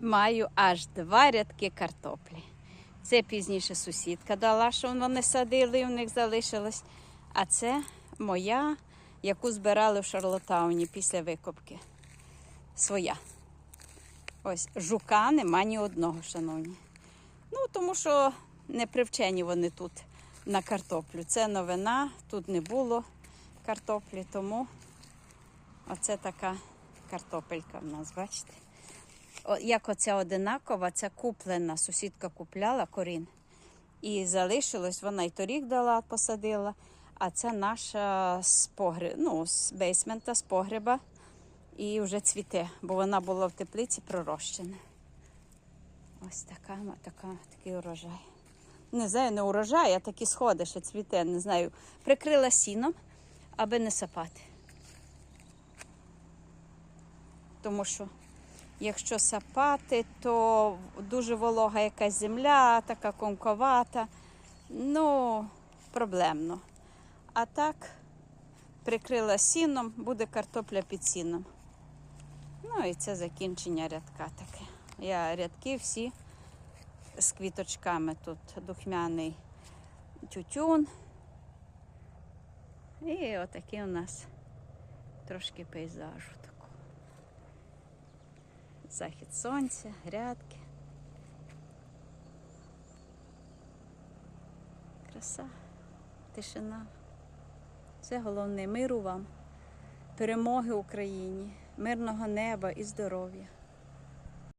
маю аж два рядки картоплі. Це пізніше сусідка дала, що вони садили, і в них залишилось. А це моя, яку збирали в Шарлотауні після викопки. Своя. Ось жука нема ні одного, шановні. Ну, тому що не привчені вони тут на картоплю. Це новина, тут не було картоплі, тому оце така картопелька в нас, бачите? Як оця одинакова, це куплена, сусідка купляла корін. І залишилось, вона і торік дала, посадила. А це наша з погреб, ну, з бейсмента, з погреба. І вже цвіте, бо вона була в теплиці пророщена. Ось така, така, такий урожай. Не знаю, не урожай, а такі сходи, що цвіте, не знаю. Прикрила сіном, аби не сапати. Тому що якщо сапати, то дуже волога якась земля, така комковата. Ну, проблемно. А так, прикрила сіном, буде картопля під сіном. Ну і це закінчення рядка таке. Я рядки всі з квіточками тут духмяний тютюн. І отакий у нас трошки пейзажу. Захід сонця, грядки. Краса, тишина. Це головне миру вам, перемоги Україні, мирного неба і здоров'я.